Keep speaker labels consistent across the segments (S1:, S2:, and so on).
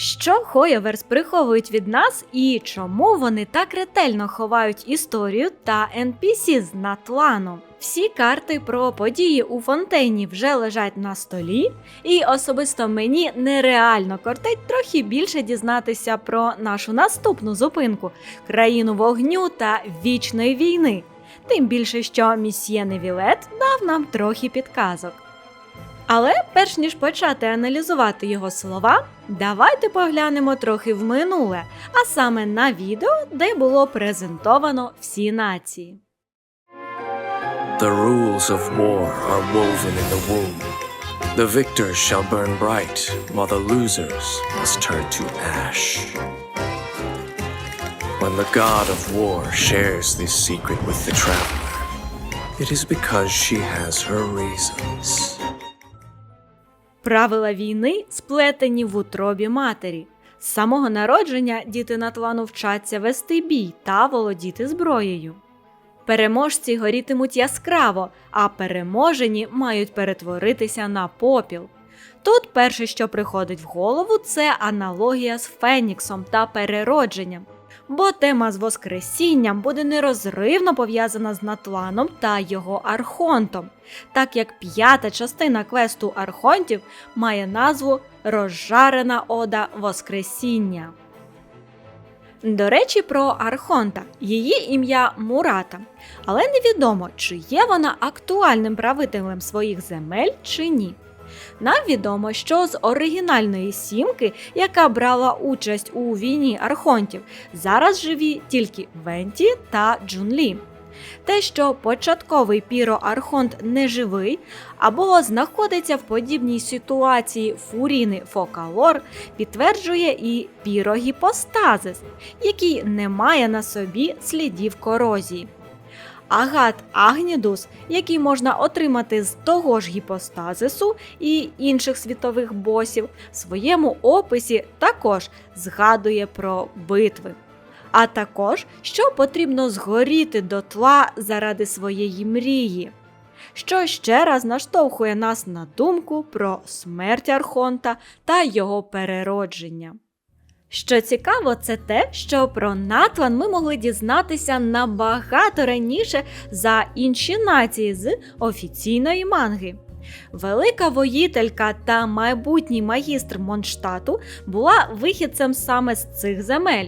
S1: Що Хойоверс приховують від нас і чому вони так ретельно ховають історію та NPC з Натлану? Всі карти про події у фонтейні вже лежать на столі, і особисто мені нереально кортить трохи більше дізнатися про нашу наступну зупинку країну вогню та вічної війни. Тим більше, що місьє Невілет дав нам трохи підказок. Але перш ніж почати аналізувати його слова, давайте поглянемо трохи в минуле, а саме на відео, де було презентовано всі нації.
S2: The rules of war are woven in the womb. The victors shall burn bright, while the losers must turn to ash. When the god of war shares this secret with the traveler, it is because she has her reasons.
S1: Правила війни сплетені в утробі матері. З самого народження діти Натлану вчаться вести бій та володіти зброєю. Переможці горітимуть яскраво, а переможені мають перетворитися на попіл. Тут перше, що приходить в голову, це аналогія з Феніксом та переродженням, бо тема з Воскресінням буде нерозривно пов'язана з Натланом та його архонтом, так як п'ята частина квесту архонтів має назву Розжарена Ода Воскресіння. До речі, про Архонта. Її ім'я Мурата, але невідомо, чи є вона актуальним правителем своїх земель чи ні. Нам відомо, що з оригінальної сімки, яка брала участь у війні архонтів, зараз живі тільки Венті та Джунлі. Те, що початковий піроархонт не живий або знаходиться в подібній ситуації фуріни Фокалор, підтверджує і пірогіпостазис, який не має на собі слідів корозії. Агат Агнідус, який можна отримати з того ж гіпостазису і інших світових босів, в своєму описі також згадує про битви. А також, що потрібно згоріти дотла заради своєї мрії, що ще раз наштовхує нас на думку про смерть Архонта та його переродження. Що цікаво, це те, що про Натлан ми могли дізнатися набагато раніше за інші нації з офіційної манги. Велика воїтелька та майбутній магістр Монштату була вихідцем саме з цих земель.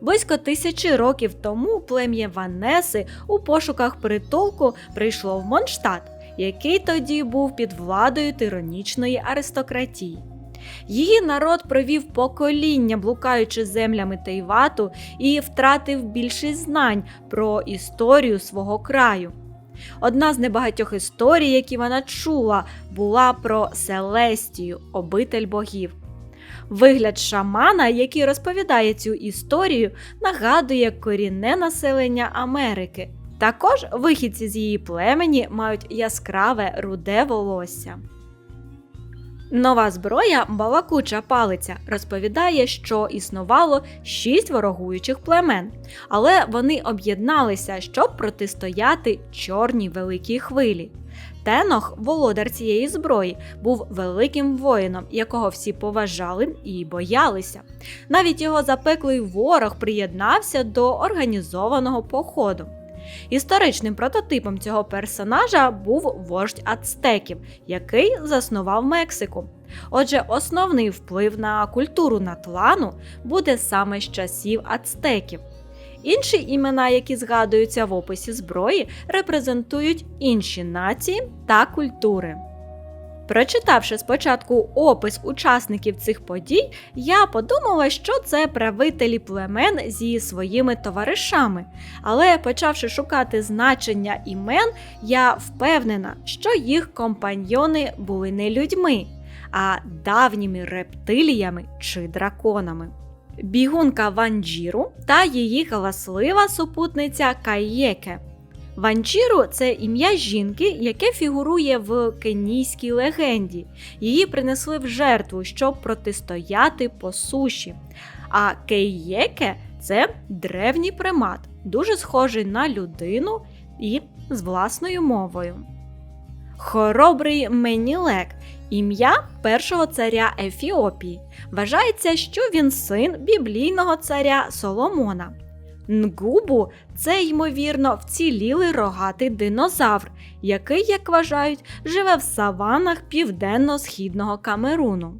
S1: Близько тисячі років тому плем'я Ванеси у пошуках притулку прийшло в Монштадт, який тоді був під владою тиранічної аристократії. Її народ провів покоління, блукаючи землями Тейвату, і втратив більшість знань про історію свого краю. Одна з небагатьох історій, які вона чула, була про Селестію, обитель богів. Вигляд шамана, який розповідає цю історію, нагадує корінне населення Америки. Також вихідці з її племені мають яскраве руде волосся. Нова зброя балакуча палиця розповідає, що існувало шість ворогуючих племен, але вони об'єдналися, щоб протистояти чорній великій хвилі. Тенох, володар цієї зброї, був великим воїном, якого всі поважали і боялися. Навіть його запеклий ворог приєднався до організованого походу. Історичним прототипом цього персонажа був вождь ацтеків, який заснував Мексику. Отже, основний вплив на культуру Натлану буде саме з часів ацтеків. Інші імена, які згадуються в описі зброї, репрезентують інші нації та культури. Прочитавши спочатку опис учасників цих подій, я подумала, що це правителі племен зі своїми товаришами. Але почавши шукати значення імен, я впевнена, що їх компаньйони були не людьми, а давніми рептиліями чи драконами. Бігунка Ванджіру та її галаслива супутниця Кайєке. Ванчіру це ім'я жінки, яке фігурує в кенійській легенді. Її принесли в жертву, щоб протистояти по суші. А кейєке це древній примат, дуже схожий на людину і з власною мовою. Хоробрий Менілек ім'я першого царя Ефіопії. Вважається, що він син біблійного царя Соломона. Нгубу це, ймовірно, вцілілий рогатий динозавр, який, як вважають, живе в саванах південно-східного Камеруну.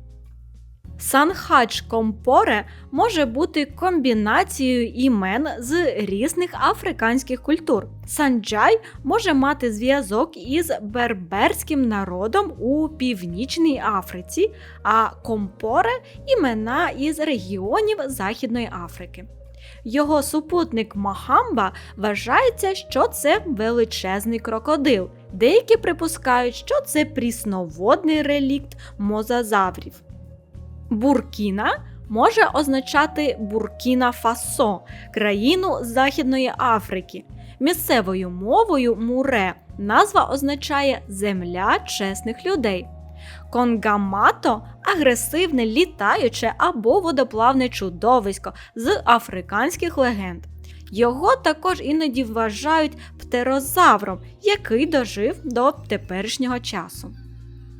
S1: Санхадж Компоре може бути комбінацією імен з різних африканських культур. Санджай може мати зв'язок із берберським народом у Північній Африці, а Компоре імена із регіонів Західної Африки. Його супутник Махамба вважається, що це величезний крокодил. Деякі припускають, що це прісноводний релікт мозазаврів. Буркіна може означати Буркіна Фасо, країну Західної Африки. Місцевою мовою муре назва означає земля чесних людей. Конгамато агресивне літаюче або водоплавне чудовисько з африканських легенд. Його також іноді вважають птерозавром, який дожив до теперішнього часу.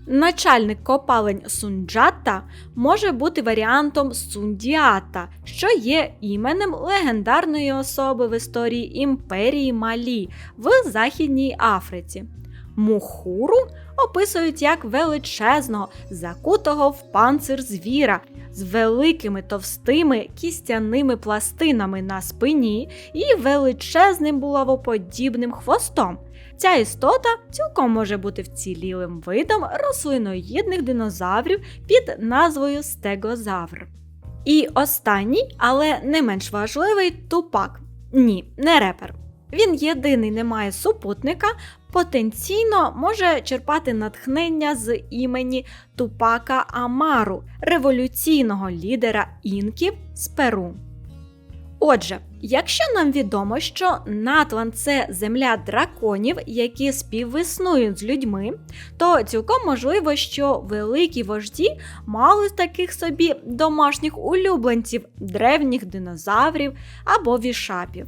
S1: Начальник копалень Сунджата може бути варіантом Сундіата, що є іменем легендарної особи в історії імперії Малі в Західній Африці. Мухуру описують як величезного, закутого в панцир звіра з великими товстими кістяними пластинами на спині і величезним булавоподібним хвостом. Ця істота цілком може бути вцілілим видом рослиноїдних динозаврів під назвою стегозавр. І останній, але не менш важливий тупак. Ні, не репер. Він єдиний не має супутника, потенційно може черпати натхнення з імені Тупака Амару, революційного лідера інків з Перу. Отже, якщо нам відомо, що Натлан це земля драконів, які співіснують з людьми, то цілком можливо, що великі вожді мали таких собі домашніх улюбленців, древніх динозаврів або вішапів.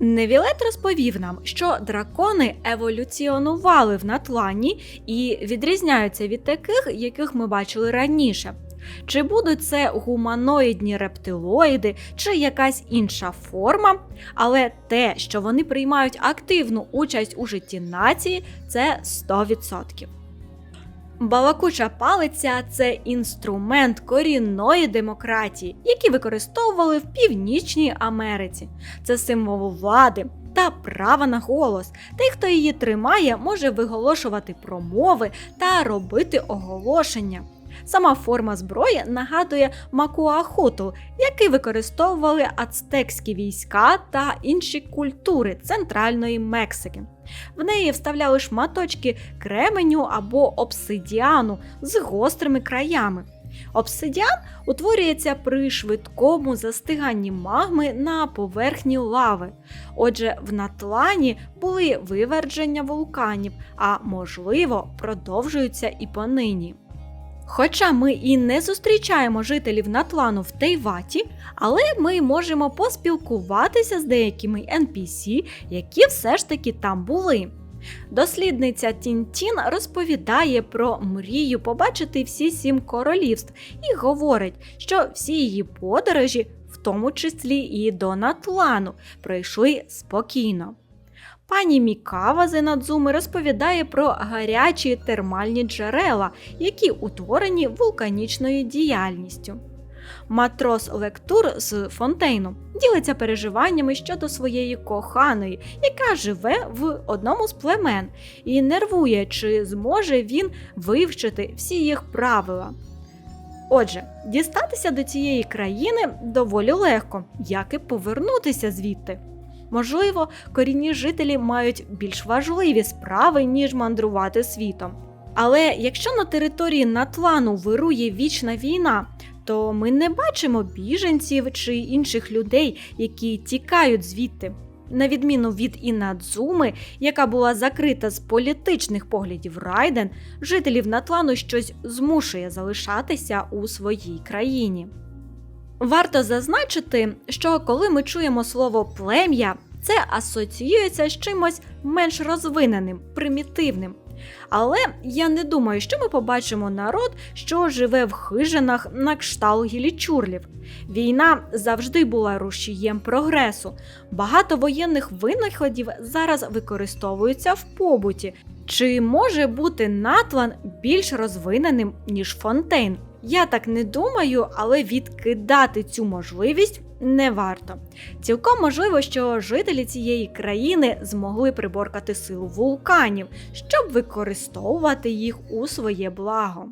S1: Невілет розповів нам, що дракони еволюціонували в Натлані і відрізняються від таких, яких ми бачили раніше. Чи будуть це гуманоїдні рептилоїди, чи якась інша форма, але те, що вони приймають активну участь у житті нації, це 100%. Балакуча палиця це інструмент корінної демократії, який використовували в Північній Америці. Це символ влади та права на голос. Той, хто її тримає, може виголошувати промови та робити оголошення. Сама форма зброї нагадує макуахуту, який використовували ацтекські війська та інші культури Центральної Мексики. В неї вставляли шматочки кременю або обсидіану з гострими краями. Обсидіан утворюється при швидкому застиганні магми на поверхні лави. Отже, в Натлані були вивердження вулканів, а можливо, продовжуються і понині. Хоча ми і не зустрічаємо жителів Натлану в Тейваті, але ми можемо поспілкуватися з деякими NPC, які все ж таки там були. Дослідниця Тінтін розповідає про мрію побачити всі сім королівств і говорить, що всі її подорожі, в тому числі і до Натлану, пройшли спокійно. Пані Мікава Зенадзуми розповідає про гарячі термальні джерела, які утворені вулканічною діяльністю. Матрос Лектур з Фонтейну ділиться переживаннями щодо своєї коханої, яка живе в одному з племен, і нервує, чи зможе він вивчити всі їх правила. Отже, дістатися до цієї країни доволі легко, як і повернутися звідти. Можливо, корінні жителі мають більш важливі справи, ніж мандрувати світом. Але якщо на території Натлану вирує вічна війна, то ми не бачимо біженців чи інших людей, які тікають звідти. На відміну від Інадзуми, яка була закрита з політичних поглядів Райден, жителів Натлану щось змушує залишатися у своїй країні. Варто зазначити, що коли ми чуємо слово плем'я, це асоціюється з чимось менш розвиненим, примітивним. Але я не думаю, що ми побачимо народ, що живе в хижинах на кшталт гілічурлів. Війна завжди була рушієм прогресу. Багато воєнних винаходів зараз використовуються в побуті. Чи може бути Натлан більш розвиненим, ніж Фонтейн? Я так не думаю, але відкидати цю можливість не варто. Цілком можливо, що жителі цієї країни змогли приборкати силу вулканів, щоб використовувати їх у своє благо.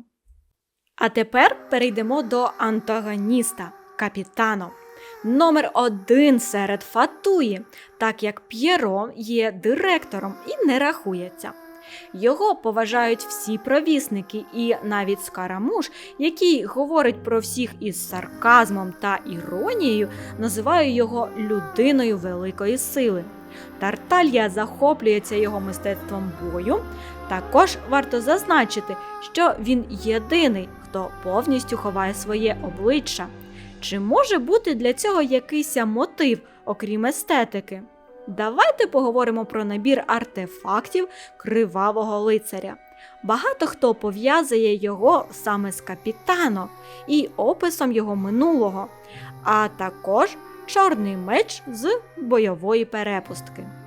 S1: А тепер перейдемо до антагоніста капітано. Номер один серед Фатуї, так як П'єро є директором і не рахується. Його поважають всі провісники, і навіть Скарамуш, який говорить про всіх із сарказмом та іронією, називає його людиною великої сили. Тарталья захоплюється його мистецтвом бою. Також варто зазначити, що він єдиний, хто повністю ховає своє обличчя. Чи може бути для цього якийсь мотив, окрім естетики? Давайте поговоримо про набір артефактів кривавого лицаря. Багато хто пов'язує його саме з капітаном і описом його минулого, а також чорний меч з бойової перепустки.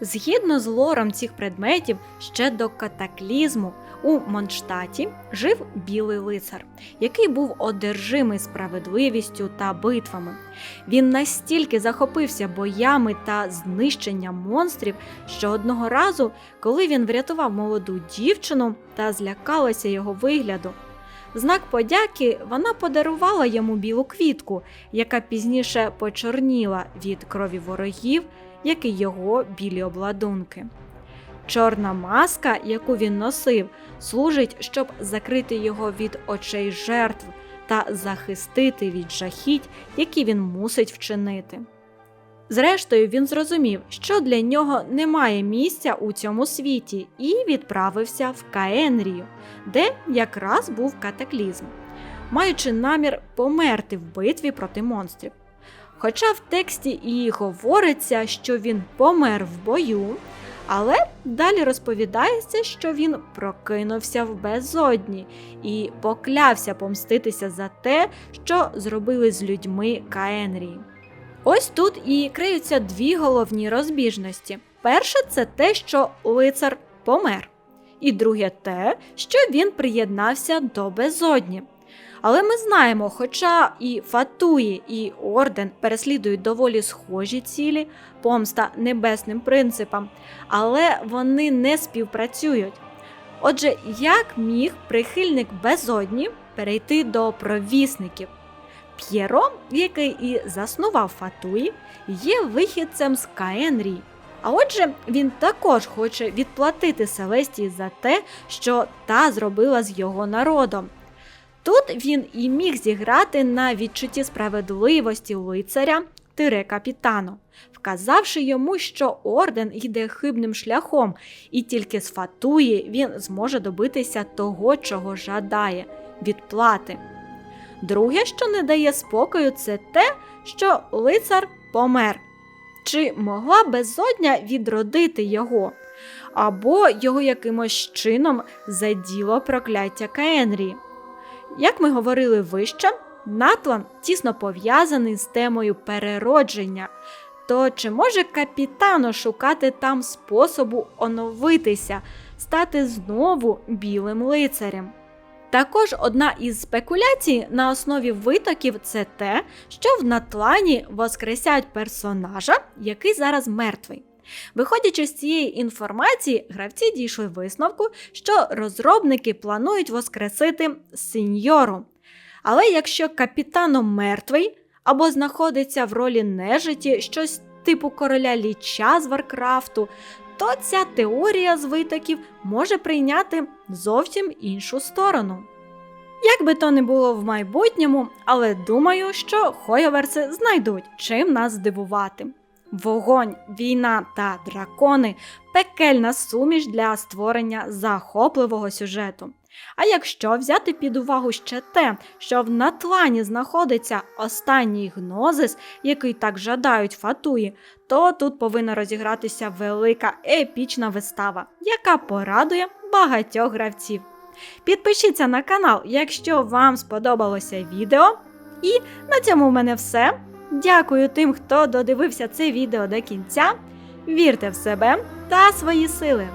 S1: Згідно з лором цих предметів, ще до катаклізму у Монштаті жив білий лицар, який був одержимий справедливістю та битвами. Він настільки захопився боями та знищенням монстрів, що одного разу, коли він врятував молоду дівчину та злякалася його вигляду, знак подяки вона подарувала йому білу квітку, яка пізніше почорніла від крові ворогів, як і його білі обладунки. Чорна маска, яку він носив, служить, щоб закрити його від очей жертв та захистити від жахіть, які він мусить вчинити. Зрештою, він зрозумів, що для нього немає місця у цьому світі, і відправився в Каенрію, де якраз був катаклізм, маючи намір померти в битві проти монстрів. Хоча в тексті і говориться, що він помер в бою, але далі розповідається, що він прокинувся в безодні і поклявся помститися за те, що зробили з людьми Каенрії. Ось тут і криються дві головні розбіжності. Перше це те, що лицар помер, і друге те, що він приєднався до безодні. Але ми знаємо, хоча і Фатуї, і Орден переслідують доволі схожі цілі, помста небесним принципам, але вони не співпрацюють. Отже, як міг прихильник безодні перейти до провісників? П'єро, який і заснував Фатуї, є вихідцем з Каенрії. А отже, він також хоче відплатити Селестії за те, що та зробила з його народом. Тут він і міг зіграти на відчутті справедливості лицаря тире капітану, вказавши йому, що орден йде хибним шляхом, і тільки з Фатуї він зможе добитися того, чого жадає відплати. Друге, що не дає спокою, це те, що лицар помер. Чи могла безодня відродити його, або його якимось чином заділо прокляття Каенрії? Як ми говорили вище, Натлан тісно пов'язаний з темою переродження. То чи може капітано шукати там способу оновитися, стати знову білим лицарем? Також одна із спекуляцій на основі витоків це те, що в Натлані воскресять персонажа, який зараз мертвий. Виходячи з цієї інформації, гравці дійшли висновку, що розробники планують воскресити сеньору. Але якщо капітано мертвий або знаходиться в ролі нежиті щось типу короля ліча з Варкрафту, то ця теорія з витоків може прийняти зовсім іншу сторону. Як би то не було в майбутньому, але думаю, що хойоверси знайдуть чим нас здивувати. Вогонь, війна та дракони пекельна суміш для створення захопливого сюжету. А якщо взяти під увагу ще те, що в Натлані знаходиться останній гнозис, який так жадають фатуї, то тут повинна розігратися велика епічна вистава, яка порадує багатьох гравців. Підпишіться на канал, якщо вам сподобалося відео. І на цьому в мене все. Дякую тим, хто додивився це відео до кінця. Вірте в себе та свої сили.